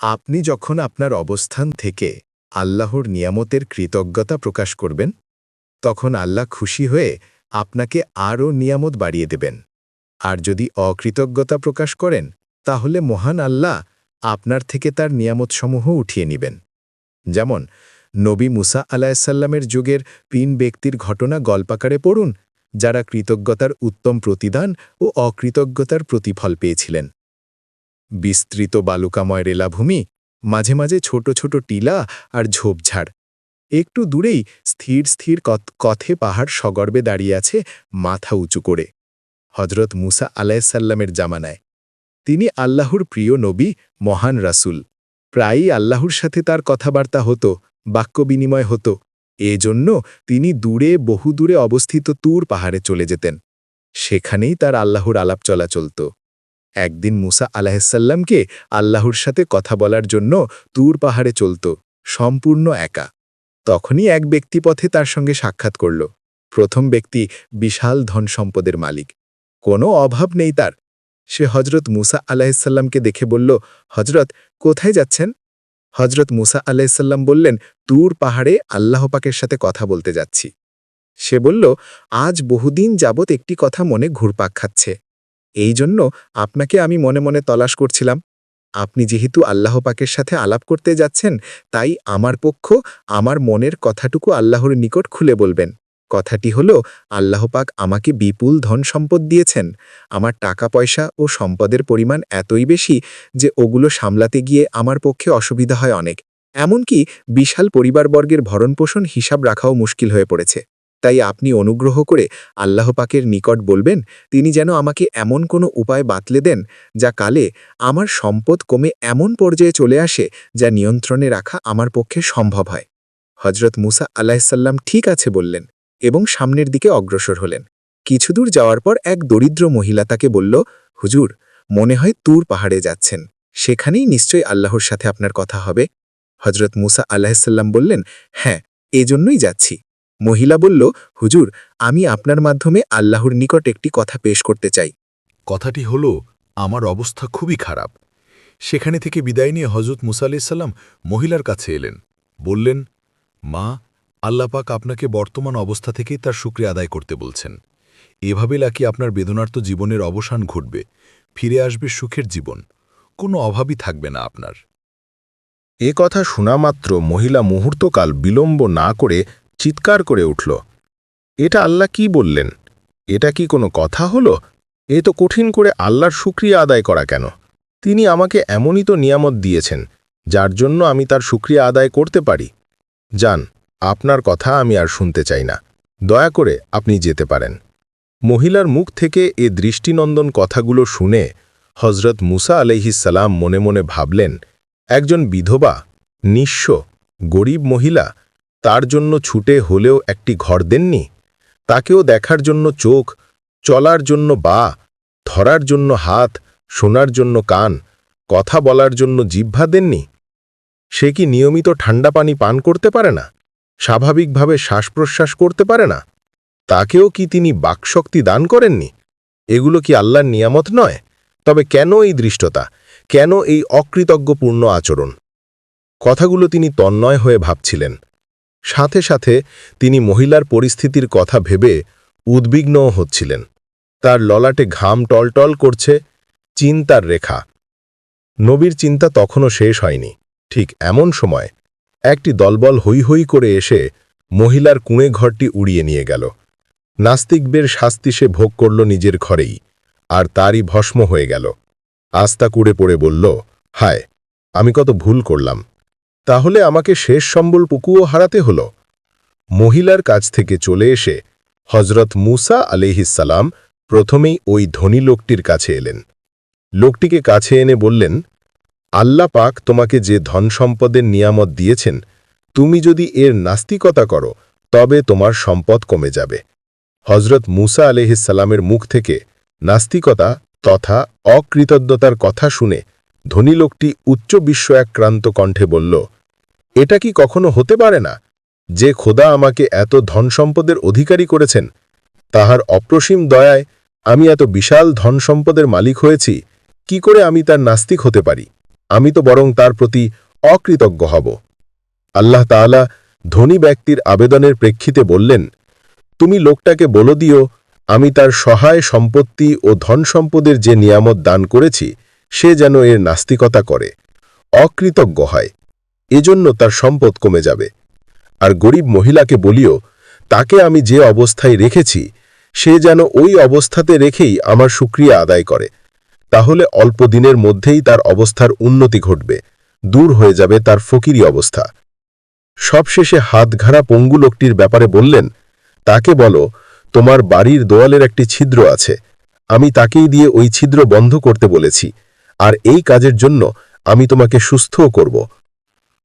আপনি যখন আপনার অবস্থান থেকে আল্লাহর নিয়ামতের কৃতজ্ঞতা প্রকাশ করবেন, তখন আল্লাহ খুশি হয়ে আপনাকে আরও নিয়ামত বাড়িয়ে দেবেন। আর যদি অকৃতজ্ঞতা প্রকাশ করেন, তাহলে মহান আল্লাহ আপনার থেকে তার নিয়ামতসমূহ উঠিয়ে নেবেন। যেমন, নবী মুসা আলাহিসাল্লামের যুগের তিন ব্যক্তির ঘটনা গল্পাকারে পড়ুন, যারা কৃতজ্ঞতার উত্তম প্রতিদান ও অকৃতজ্ঞতার প্রতিফল পেয়েছিলেন। বিস্তৃত বালুকাময় রেলাভূমি, মাঝে মাঝে ছোট ছোট টিলা আর ঝোপঝাড়। একটু দূরেই স্থির স্থির কথে পাহাড় সগর্বে দাঁড়িয়ে আছে মাথা উঁচু করে। হজরত মুসা আলাইসাল্লামের জামানায়। তিনি আল্লাহর প্রিয় নবী, মহান রাসূল। প্রায়ই আল্লাহর সাথে তার কথাবার্তা হতো বাক্য বিনিময় হতো। এজন্য তিনি দূরে বহু দূরে অবস্থিত তুর পাহাড়ে চলে যেতেন। সেখানেই তার আল্লাহর আলাপ চলা চলত। একদিন মুসা আলাহিসাল্লামকে আল্লাহর সাথে কথা বলার জন্য তুর পাহাড়ে চলত, সম্পূর্ণ একা। তখনই এক ব্যক্তি পথে তার সঙ্গে সাক্ষাৎ করল। প্রথম ব্যক্তি বিশাল ধন সম্পদের মালিক। কোনো অভাব নেই তার। সে হজরত মুসা আলাহিসাল্লামকে দেখে বলল হজরত কোথায় যাচ্ছেন? হজরত মুসা আলাহিসাল্লাম বললেন, তুর পাহাড়ে আল্লাহ পাকের সাথে কথা বলতে যাচ্ছি। সে বলল, আজ বহুদিন যাবৎ একটি কথা মনে ঘুরপাক খাচ্ছে। এই জন্য আপনাকে আমি মনে মনে তলাশ করছিলাম। আপনি যেহেতু আল্লাহ পাকের সাথে আলাপ করতে যাচ্ছেন, তাই আমার পক্ষ আমার মনের কথাটুকু আল্লাহর নিকট খুলে বলবেন। কথাটি হল, আল্লাহ পাক আমাকে বিপুল ধন সম্পদ দিয়েছেন। আমার টাকা পয়সা ও সম্পদের পরিমাণ এতই বেশি যে ওগুলো সামলাতে গিয়ে আমার পক্ষে অসুবিধা হয় অনেক। এমনকি বিশাল পরিবারবর্গের ভরণপোষণ হিসাব রাখাও মুশকিল হয়ে পড়েছে। তাই আপনি অনুগ্রহ করে আল্লাহ পাকের নিকট বলবেন, তিনি যেন আমাকে এমন কোনো উপায় বাতলে দেন, যা কালে আমার সম্পদ কমে এমন পর্যায়ে চলে আসে, যা নিয়ন্ত্রণে রাখা আমার পক্ষে সম্ভব হয়। হজরত মুসা আলাহিসাল্লাম ঠিক আছে বললেন এবং সামনের দিকে অগ্রসর হলেন। কিছুদূর যাওয়ার পর এক দরিদ্র মহিলা তাকে বলল, হুজুর, মনে হয় তুর পাহাড়ে যাচ্ছেন, সেখানেই নিশ্চয়ই আল্লাহর সাথে আপনার কথা হবে? হজরত মুসা আলাহিসাল্লাম বললেন হ্যাঁ এজন্যই যাচ্ছি। মহিলা বলল হুজুর আমি আপনার মাধ্যমে আল্লাহর নিকট একটি কথা পেশ করতে চাই। কথাটি হল আমার অবস্থা খুবই খারাপ। সেখানে থেকে বিদায় নিয়ে হজরত মুসা আলাইসাল্লাম মহিলার কাছে এলেন। বললেন মা আল্লাপাক আপনাকে বর্তমান অবস্থা থেকেই তার শুক্রিয়া আদায় করতে বলছেন। এভাবে নাকি আপনার বেদনার্ত জীবনের অবসান ঘটবে। ফিরে আসবে সুখের জীবন। কোনো অভাবই থাকবে না আপনার। এ কথা শোনামাত্র মহিলা মুহূর্তকাল বিলম্ব না করে চিৎকার করে উঠল, এটা আল্লাহ কি বললেন? এটা কি কোনো কথা হলো? এ তো কঠিন করে আল্লাহর শুক্রিয়া আদায় করা কেন? তিনি আমাকে এমনই তো নিয়ামত দিয়েছেন, যার জন্য আমি তার শুক্রিয়া আদায় করতে পারি। যান, আপনার কথা আমি আর শুনতে চাই না। দয়া করে আপনি যেতে পারেন। মহিলার মুখ থেকে এ দৃষ্টিনন্দন কথাগুলো শুনে হজরত মুসা আলাইহিসাল্লাম মনে মনে ভাবলেন, একজন বিধবা, নিঃস্ব, গরিব মহিলা তার জন্য ছুটে হলেও একটি ঘর দেননি? তাকেও দেখার জন্য চোখ, চলার জন্য বা, ধরার জন্য হাত, শোনার জন্য কান, কথা বলার জন্য জিহ্বা দেননি? সে কি নিয়মিত ঠান্ডা পানি পান করতে পারে না? স্বাভাবিকভাবে শ্বাস প্রশ্বাস করতে পারে না? তাকেও কি তিনি বাকশক্তি দান করেননি? এগুলো কি আল্লাহর নিয়ামত নয়? তবে কেন এই দৃষ্টতা? কেন এই অকৃতজ্ঞপূর্ণ আচরণ? কথাগুলো তিনি তন্ময় হয়ে ভাবছিলেন। সাথে সাথে তিনি মহিলার পরিস্থিতির কথা ভেবে উদ্বিগ্নও হচ্ছিলেন। তার ললাটে ঘাম টলটল করছে, চিন্তার রেখা। নবীর চিন্তা তখনও শেষ হয়নি। ঠিক এমন সময় একটি দলবল হৈ হৈ করে এসে মহিলার কুঁড়ে ঘরটি উড়িয়ে নিয়ে গেল। নাস্তিকবের শাস্তি সে ভোগ করল নিজের ঘরেই, আর তারই ভস্ম হয়ে গেল। আস্তা কুড়ে পড়ে বলল, হায়, আমি কত ভুল করলাম। তাহলে আমাকে শেষ সম্বল পুকুও হারাতে হল। মহিলার কাছ থেকে চলে এসে হজরত মুসা আলিহিসাল্লাম প্রথমেই ওই ধনী লোকটির কাছে এলেন। লোকটিকে কাছে এনে বললেন, আল্লাহ পাক তোমাকে যে ধন সম্পদের নিয়ামত দিয়েছেন, তুমি যদি এর নাস্তিকতা করো, তবে তোমার সম্পদ কমে যাবে। হজরত মুসা আলিহিসাল্লামের মুখ থেকে নাস্তিকতা তথা অকৃতজ্ঞতার কথা শুনে ধনী লোকটি উচ্চ বিস্ময়াক্রান্ত কণ্ঠে বলল এটা কি কখনো হতে পারে না? যে খোদা আমাকে এত ধন সম্পদের অধিকারী করেছেন, তাহার অপ্রসীম দয়ায় আমি এত বিশাল ধন সম্পদের মালিক হয়েছি, কি করে আমি তার নাস্তিক হতে পারি? আমি তো বরং তার প্রতি অকৃতজ্ঞ হব। আল্লাহ তাআলা ধনী ব্যক্তির আবেদনের প্রেক্ষিতে বললেন, তুমি লোকটাকে বলো দিও, আমি তার সহায় সম্পত্তি ও ধন সম্পদের যে নিয়ামত দান করেছি, সে যেন এর নাস্তিকতা করে, অকৃতজ্ঞ হয়। এজন্য তার সম্পদ কমে যাবে। আর গরিব মহিলাকে বলিও, তাকে আমি যে অবস্থায় রেখেছি, সে যেন ওই অবস্থাতে রেখেই আমার সুক্রিয়া আদায় করে। তাহলে অল্প দিনের মধ্যেই তার অবস্থার উন্নতি ঘটবে, দূর হয়ে যাবে তার ফকিরি অবস্থা। সবশেষে হাতঘাড়া পঙ্গু লোকটির ব্যাপারে বললেন, তাকে বলো, তোমার বাড়ির দেওয়ালের একটি ছিদ্র আছে। আমি তাকেই দিয়ে ওই ছিদ্র বন্ধ করতে বলেছি। আর এই কাজের জন্য আমি তোমাকে সুস্থও করব।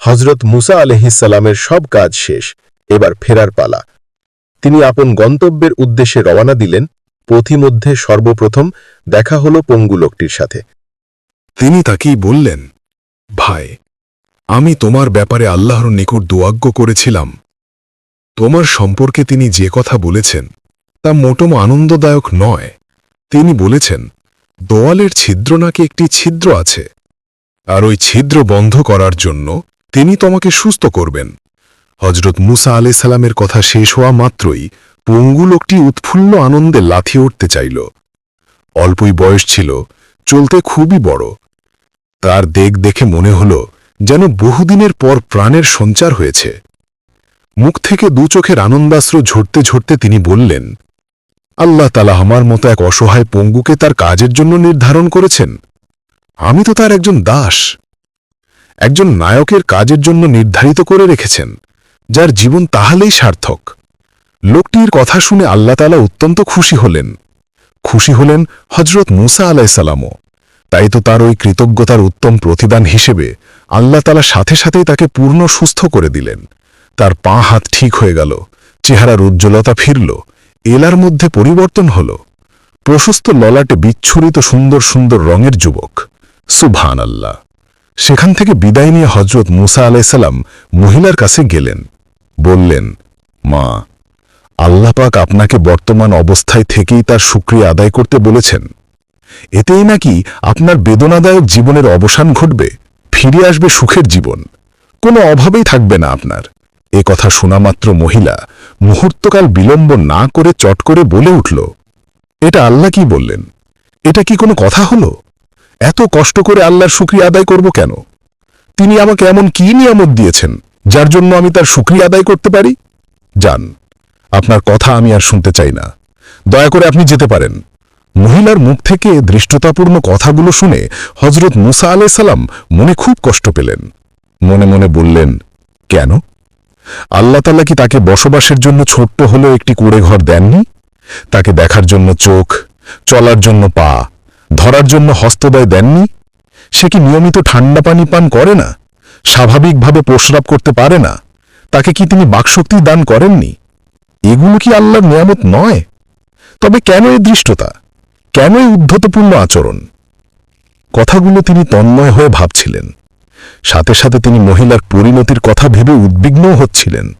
হজরত মুসা আলহিসাল্লামের সব কাজ শেষ, এবার ফেরার পালা। তিনি আপন গন্তব্যের উদ্দেশ্যে রওনা দিলেন, পথিমধ্যে সর্বপ্রথম দেখা হল পঙ্গু লোকটির সাথে। তিনি তাকেই বললেন, ভাই, আমি তোমার ব্যাপারে আল্লাহর নিকট দোয়াজ্ঞ করেছিলাম। তোমার সম্পর্কে তিনি যে কথা বলেছেন, তা মোটম আনন্দদায়ক নয়। তিনি বলেছেন, দোয়ালের ছিদ্র নাকি একটি ছিদ্র আছে। আর ওই ছিদ্র বন্ধ করার জন্য তিনি তোমাকে সুস্থ করবেন। হজরত মুসা আলাই সালামের কথা শেষ হওয়া মাত্রই পঙ্গু লোকটি উৎফুল্ল আনন্দে লাথিয়ে উঠতে চাইল। অল্পই বয়স ছিল, চলতে খুবই বড়। তার দেখ দেখে মনে হল যেন বহুদিনের পর প্রাণের সঞ্চার হয়েছে। মুখ থেকে দু চোখের আনন্দাস্ত্র ঝরতে ঝরতে তিনি বললেন, আল্লাহ তালা আমার মতো এক অসহায় পঙ্গুকে তার কাজের জন্য নির্ধারণ করেছেন। আমি তো তার একজন দাস। একজন নায়কের কাজের জন্য নির্ধারিত করে রেখেছেন, যার জীবন তাহলেই সার্থক। লোকটির কথা শুনে আল্লাহ তালা অত্যন্ত খুশি হলেন। খুশি হলেন হজরত মুসা আলাইসালামও তাই তো তার ওই কৃতজ্ঞতার উত্তম প্রতিদান হিসেবে আল্লাহ তালা সাথে সাথেই তাকে পূর্ণ সুস্থ করে দিলেন। তার পা হাত ঠিক হয়ে গেল, চেহারার উজ্জ্বলতা ফিরল, এলার মধ্যে পরিবর্তন হল। প্রশস্ত ললাটে বিচ্ছুরিত সুন্দর সুন্দর রঙের যুবক। সুভান আল্লাহ সেখান থেকে বিদায় নিয়ে হজরত মুসা আলাইসাল্লাম মহিলার কাছে গেলেন। বললেন, মা আল্লাপাক আপনাকে বর্তমান অবস্থায় থেকেই তার সুক্রিয়া আদায় করতে বলেছেন। এতেই নাকি আপনার বেদনাদায়ক জীবনের অবসান ঘটবে, ফিরে আসবে সুখের জীবন। কোনো অভাবেই থাকবে না আপনার। এ কথা শোনামাত্র মহিলা মুহূর্তকাল বিলম্ব না করে চট করে বলে উঠল, এটা আল্লাহ কি বললেন? এটা কি কোনো কথা হলো? এত কষ্ট করে আল্লাহর শুক্রিয়া আদায় করব কেন? তিনি আমাকে এমন কি নিয়ামত দিয়েছেন, যার জন্য আমি তার শুক্রিয়া আদায় করতে পারি? যান, আপনার কথা আমি আর শুনতে চাই না। দয়া করে আপনি যেতে পারেন। মহিলার মুখ থেকে দৃষ্টতাপূর্ণ কথাগুলো শুনে হজরত মুসা আলাইসাল্লাম মনে খুব কষ্ট পেলেন। মনে মনে বললেন, কেন? আল্লাহ কি তাকে বসবাসের জন্য ছোট্ট হলেও একটি কুড়ে ঘর দেননি? তাকে দেখার জন্য চোখ, চলার জন্য পা ধরার জন্য হস্তদয় দেননি? সে কি নিয়মিত ঠান্ডা পানি পান করে না? স্বাভাবিকভাবে প্রস্রাব করতে পারে না? তাকে কি তিনি বাকশক্তি দান করেননি? এগুলো কি আল্লাহর নিয়ামত নয়? তবে কেন এই দৃষ্টতা কেন এই উদ্ধতপূর্ণ আচরণ? কথাগুলো তিনি তন্ময় হয়ে ভাবছিলেন। সাথে সাথে তিনি মহিলার পরিণতির কথা ভেবে উদ্বিগ্নও হচ্ছিলেন।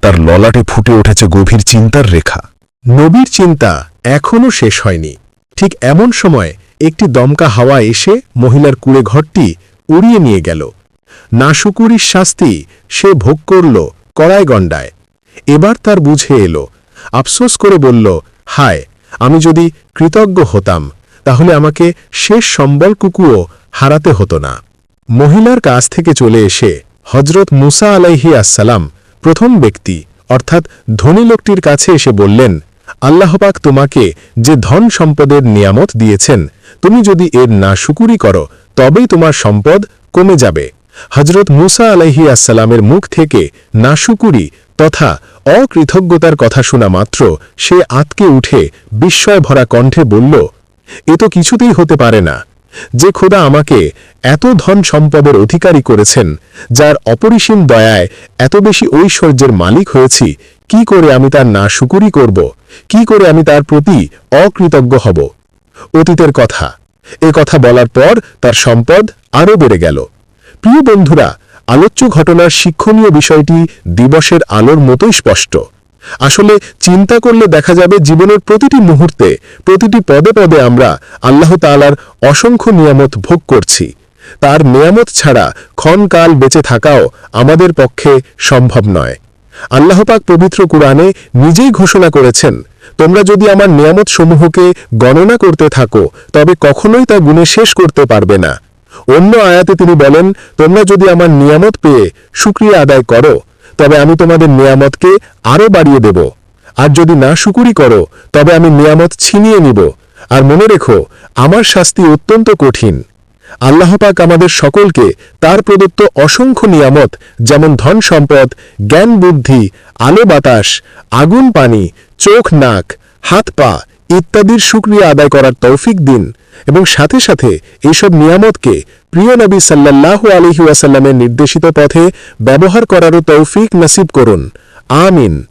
তার ললাটে ফুটে উঠেছে গভীর চিন্তার রেখা। নবীর চিন্তা এখনও শেষ হয়নি। ঠিক এমন সময় একটি দমকা হাওয়া এসে মহিলার কুড়ে ঘরটি উড়িয়ে নিয়ে গেল। নাশুকুরির শাস্তি সে ভোগ করল কড়ায় গণ্ডায়। এবার তার বুঝে এলো। আফসোস করে বলল, হায়, আমি যদি কৃতজ্ঞ হতাম, তাহলে আমাকে শেষ সম্বল কুকুও হারাতে হতো না। মহিলার কাছ থেকে চলে এসে হজরত মুসা আলাইহি আসসালাম প্রথম ব্যক্তি, অর্থাৎ ধনী লোকটির কাছে এসে বললেন আল্লাহপাক তোমাকে যে ধন সম্পদের নিয়ামত দিয়েছেন, তুমি যদি এর না শুকুরি করো, তবেই তোমার সম্পদ কমে যাবে। হজরত মুসা আলাইহি আসসালামের মুখ থেকে নাশুকুরি তথা অকৃতজ্ঞতার কথা শোনা মাত্র সে আতকে উঠে বিস্ময় ভরা কণ্ঠে বলল, এ তো কিছুতেই হতে পারে না। যে খোদা আমাকে এত ধন সম্পদের অধিকারী করেছেন, যার অপরিসীম দয়ায় এত বেশি ঐশ্বর্যের মালিক হয়েছি কি করে আমি তার না শুকুরি করব? কি করে আমি তার প্রতি অকৃতজ্ঞ হব? অতীতের কথা। এ কথা বলার পর তার সম্পদ আরও বেড়ে গেল। প্রিয় বন্ধুরা, আলোচ্য ঘটনার শিক্ষণীয় বিষয়টি দিবসের আলোর মতোই স্পষ্ট। আসলে চিন্তা করলে দেখা যাবে জীবনের প্রতিটি মুহূর্তে, প্রতিটি পদে পদে আমরা আল্লাহ তালার অসংখ্য নিয়ামত ভোগ করছি। তার নেয়ামত ছাড়া ক্ষণকাল বেঁচে থাকাও আমাদের পক্ষে সম্ভব নয়। আল্লাহপাক পবিত্র কুরআনে নিজেই ঘোষণা করেছেন, তোমরা যদি আমার নিয়ামত সমূহকে গণনা করতে থাকো, তবে কখনোই তা গুণে শেষ করতে পারবে না। অন্য আয়াতে তিনি বলেন, তোমরা যদি আমার নিয়ামত পেয়ে সুক্রিয়া আদায় করো, তবে আমি তোমাদের নিয়ামতকে আরও বাড়িয়ে দেব। আর যদি না শুকুরি করো, তবে আমি নিয়ামত ছিনিয়ে নিব। আর মনে রেখো, আমার শাস্তি অত্যন্ত কঠিন। আল্লাহপাক আমাদের সকলকে তার প্রদত্ত অসংখ্য নিয়ামত, যেমন ধন সম্পদ, জ্ঞান বুদ্ধি, আলো বাতাস, আগুন পানি, চোখ, নাক, হাত, পা ইত্যাদির সুক্রিয়া আদায় করার তৌফিক দিন এবং সাথে সাথে এইসব নিয়ামতকে প্রিয় নবী সাল্লাল্লাহু আলহি ওয়াসাল্লামের নির্দেশিত পথে ব্যবহার করারও তৌফিক নসিব করুন। আমিন।